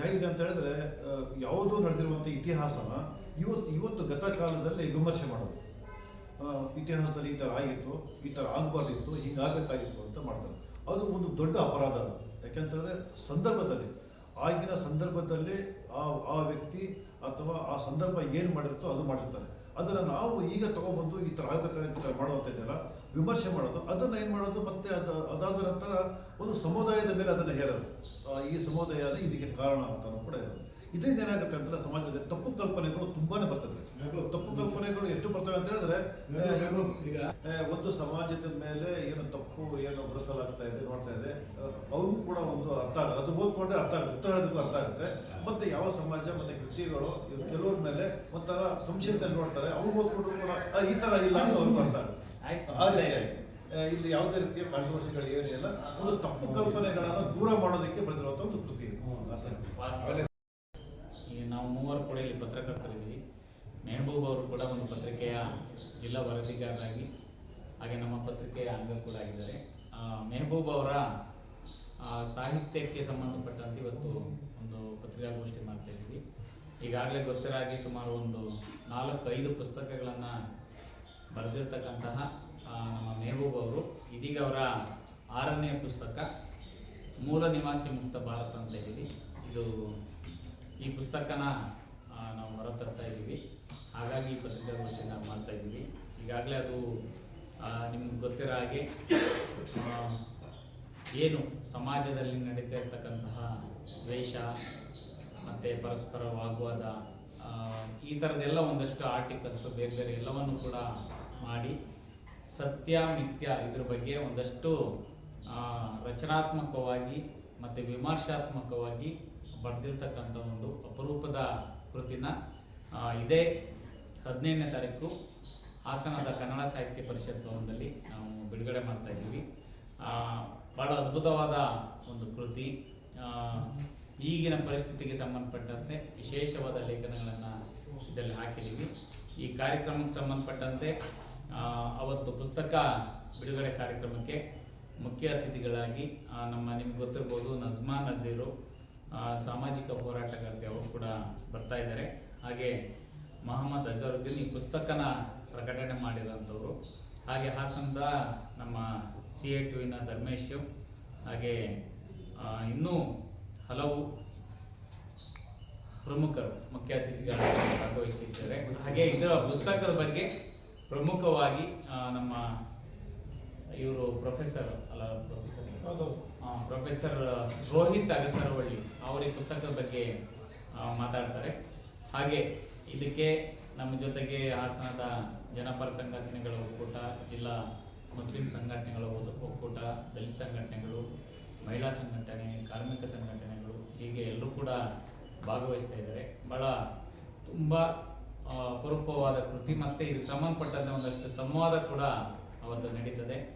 ಹೇಗಿದೆ ಅಂತ ಹೇಳಿದ್ರೆ ಯಾವುದೋ ನಡೆದಿರುವಂಥ ಇತಿಹಾಸನ ಇವತ್ತು ಇವತ್ತು ಗತ ಕಾಲದಲ್ಲಿ ವಿಮರ್ಶೆ ಮಾಡೋದು. ಇತಿಹಾಸದಲ್ಲಿ ಈ ಥರ ಆಗಿತ್ತು, ಈ ಥರ ಆಗಬಾರ್ದಿತ್ತು ಹೀಗಾಗಬೇಕಾಗಿತ್ತು ಅಂತ ಮಾಡ್ತಾರೆ. ಅದು ಒಂದು ದೊಡ್ಡ ಅಪರಾಧ ಅದು. ಯಾಕೆಂತ ಹೇಳಿದ್ರೆ, ಸಂದರ್ಭದಲ್ಲಿ, ಆಗಿನ ಸಂದರ್ಭದಲ್ಲಿ ಆ ಆ ವ್ಯಕ್ತಿ ಅಥವಾ ಆ ಸಂದರ್ಭ ಏನು ಮಾಡಿರುತ್ತೋ ಅದು ಮಾಡಿರ್ತಾರೆ. ಅದನ್ನು ನಾವು ಈಗ ತಗೊಬಂದು ಈ ಥರ ಈ ಥರ ವಿಮರ್ಶೆ ಮಾಡೋದು. ಅದನ್ನು ಏನು ಮಾಡೋದು? ಮತ್ತೆ ಅದು, ಅದಾದ ನಂತರ ಒಂದು ಸಮುದಾಯದ ಮೇಲೆ ಅದನ್ನು ಹೇರೋದು. ಈ ಸಮುದಾಯ ಇದಕ್ಕೆ ಕಾರಣ ಅಂತ ಕೂಡ ಇರೋದು ಇದರಿಂದ ಏನಾಗುತ್ತೆ ಅಂತಂದ್ರೆ ಸಮಾಜದಲ್ಲಿ ತಪ್ಪು ಕಲ್ಪನೆಗಳು ತುಂಬಾನೇ ಬರ್ತದೆ. ತಪ್ಪು ಕಲ್ಪನೆಗಳು ಎಷ್ಟು ಬರ್ತವೆ ಅಂತ ಹೇಳಿದ್ರೆ ಈಗ. ಒಂದು ಸಮಾಜದ ಮೇಲೆ ಏನು ತಪ್ಪು ಏನು ಬರೆಸಲಾಗ್ತಾ ಇದೆ ನೋಡ್ತಾ ಇದೆ ಅವ್ರಿಗೂ ಕೂಡ ಒಂದು ಅರ್ಥ ಆಗುತ್ತೆ. ಅದು ಓದ್ಕೊಂಡ್ರೆ ಅರ್ಥ ಆಗುತ್ತೆ ಉತ್ತರ ಹೇಳೋದಕ್ಕೂ ಅರ್ಥ ಆಗುತ್ತೆ. ಮತ್ತೆ ಯಾವ ಸಮಾಜ ಮತ್ತೆ ಕೃತಿಗಳು ಕೆಲವ್ರ ಮೇಲೆ ಒಂಥರ ಸಂಶಯದಲ್ಲಿ ನೋಡ್ತಾರೆ. ಅವ್ರು ಓದ್ಕೊಂಡ್ರು ಕೂಡ ಈ ತರ ಇಲ್ಲ ಅಂತ ಅವ್ರಿಗೂ ಅರ್ಥ ಆಗುತ್ತೆ. ಇಲ್ಲಿ ಯಾವುದೇ ರೀತಿಯ ಕಾಂಟ್ರವರ್ಸಿಗಳು ಏನಿಲ್ಲ. ಒಂದು ತಪ್ಪು ಕಲ್ಪನೆಗಳನ್ನು ದೂರ ಮಾಡೋದಕ್ಕೆ ಬಂದಿರುವಂತ ಒಂದು ಕೃತಿ ಇದು. ಅಷ್ಟೇ. ವಾಸ್ತವ. ಈಗ ನಾವು ಮೂವರು ಕೂಡ ಇಲ್ಲಿ ಪತ್ರಕರ್ತರಿದ್ದೀವಿ ಮೆಹಬೂಬ್ ಅವರು ಕೂಡ ಒಂದು ಪತ್ರಿಕೆಯ ಜಿಲ್ಲಾ ವರದಿಗಾರರಾಗಿ, ಹಾಗೆ ನಮ್ಮ ಪತ್ರಿಕೆಯ ಅಂಗ ಕೂಡ ಆಗಿದ್ದಾರೆ. ಮೆಹಬೂಬ್ ಅವರ ಸಾಹಿತ್ಯಕ್ಕೆ ಸಂಬಂಧಪಟ್ಟಂತೆ ಇವತ್ತು ಒಂದು ಪತ್ರಿಕಾಗೋಷ್ಠಿ ಮಾಡ್ತಾ ಇದ್ದೀವಿ. ಈಗಾಗಲೇ ಗೊತ್ತರಾಗಿ ಸುಮಾರು ಒಂದು ನಾಲ್ಕು ಐದು ಪುಸ್ತಕಗಳನ್ನು ಬರೆದಿರ್ತಕ್ಕಂತಹ ನಮ್ಮ ಮೆಹಬೂಬ್ ಅವರು. ಇದೀಗ ಅವರ ಆರನೇ ಪುಸ್ತಕ, ಮೂಲ ನಿವಾಸಿ ಮುಕ್ತ ಭಾರತ ಅಂತ ಹೇಳಿ ಇದು ಈ ಪುಸ್ತಕನ ನಾವು ಹೊರತರ್ತಾ ಇದ್ದೀವಿ. ಹಾಗಾಗಿ ಪತ್ರಿಕಾಗೋಷ್ಠಿನ ಮಾಡ್ತಾ ಇದ್ದೀವಿ. ಈಗಾಗಲೇ ಅದು ನಿಮ್ಗೆ ಗೊತ್ತಿರೋ ಹಾಗೆ ಏನು ಸಮಾಜದಲ್ಲಿ ನಡೀತಾ ಇರ್ತಕ್ಕಂತಹ ದ್ವೇಷ ಮತ್ತು ಪರಸ್ಪರ ವಾಗ್ವಾದ ಈ ಥರದ್ದೆಲ್ಲ ಒಂದಷ್ಟು ಆರ್ಟಿಕಲ್ಸ್, ಬೇರೆ ಬೇರೆ ಎಲ್ಲವನ್ನು ಕೂಡ ಮಾಡಿ ಸತ್ಯ, ಮಿಥ್ಯ ಇದ್ರ ಬಗ್ಗೆ ಒಂದಷ್ಟು ರಚನಾತ್ಮಕವಾಗಿ ಮತ್ತು ವಿಮರ್ಶಾತ್ಮಕವಾಗಿ ಬರೆದಿರ್ತಕ್ಕಂಥ ಒಂದು ಅಪರೂಪದ ಕೃತಿನ ಇದೇ ಹದಿನೈದನೇ ತಾರೀಕು ಹಾಸನದ ಕನ್ನಡ ಸಾಹಿತ್ಯ ಪರಿಷತ್ ಭವನದಲ್ಲಿ ನಾವು ಬಿಡುಗಡೆ ಮಾಡ್ತಾ ಇದ್ದೀವಿ. ಬಹಳ ಅದ್ಭುತವಾದ ಒಂದು ಕೃತಿ. ಈಗಿನ ಪರಿಸ್ಥಿತಿಗೆ ಸಂಬಂಧಪಟ್ಟಂತೆ ವಿಶೇಷವಾದ ಲೇಖನಗಳನ್ನು ಇದರಲ್ಲಿ ಹಾಕಿದ್ದೀವಿ. ಈ ಕಾರ್ಯಕ್ರಮಕ್ಕೆ ಸಂಬಂಧಪಟ್ಟಂತೆ ಅವತ್ತು ಪುಸ್ತಕ ಬಿಡುಗಡೆ ಕಾರ್ಯಕ್ರಮಕ್ಕೆ ಮುಖ್ಯ ಅತಿಥಿಗಳಾಗಿ ನಮ್ಮ ನಿಮ್ಗೆ ಗೊತ್ತಿರ್ಬೋದು ನಜ್ಮಾ ನಜೀರು ಸಾಮಾಜಿಕ ಹೋರಾಟಗಾರ್ತಿ ಅವರು ಕೂಡ ಬರ್ತಾ ಇದ್ದಾರೆ. ಹಾಗೆ ಮೊಹಮ್ಮದ್ ಅಜರುದ್ದೀನ್ ಈ ಪುಸ್ತಕನ ಪ್ರಕಟಣೆ ಮಾಡಿರೋಂಥವ್ರು ಹಾಗೆ ಹಾಸನದ ನಮ್ಮ ಸಿ ಎ ಟುವಿನ ಧರ್ಮೇಶ್ ಹಾಗೆ ಇನ್ನೂ ಹಲವು ಪ್ರಮುಖರು ಮುಖ್ಯ ಅತಿಥಿಗಳಾಗಿ ಭಾಗವಹಿಸಿದ್ದಾರೆ. ಹಾಗೆ ಇದರ ಪುಸ್ತಕದ ಬಗ್ಗೆ ಪ್ರಮುಖವಾಗಿ ನಮ್ಮ ಇವರು ಪ್ರೊಫೆಸರ್ ಅಲ್ಲ ಪ್ರೊಫೆಸರ್ ಪ್ರೊಫೆಸರ್ ರೋಹಿತ್ ಅಗಸರವಳ್ಳಿ ಅವರು ಈ ಪುಸ್ತಕದ ಬಗ್ಗೆ ಮಾತಾಡ್ತಾರೆ. ಹಾಗೆ ಇದಕ್ಕೆ ನಮ್ಮ ಜೊತೆಗೆ ಹಾಸನದ ಜನಪರ ಸಂಘಟನೆಗಳ ಒಕ್ಕೂಟ, ಜಿಲ್ಲಾ ಮುಸ್ಲಿಂ ಸಂಘಟನೆಗಳ ಒಕ್ಕೂ- ಒಕ್ಕೂಟ, ದಲಿತ ಸಂಘಟನೆಗಳು, ಮಹಿಳಾ ಸಂಘಟನೆ, ಕಾರ್ಮಿಕ ಸಂಘಟನೆಗಳು ಹೀಗೆ ಎಲ್ಲರೂ ಕೂಡ ಭಾಗವಹಿಸ್ತಾ ಇದ್ದಾರೆ. ಬಹಳ ತುಂಬ ಅಪರೂಪವಾದ ಕೃತಿ ಮತ್ತು ಇದಕ್ಕೆ ಸಂಬಂಧಪಟ್ಟಂತೆ ಒಂದಷ್ಟು ಸಂವಾದ ಕೂಡ ಅವತ್ತು ನಡೀತದೆ.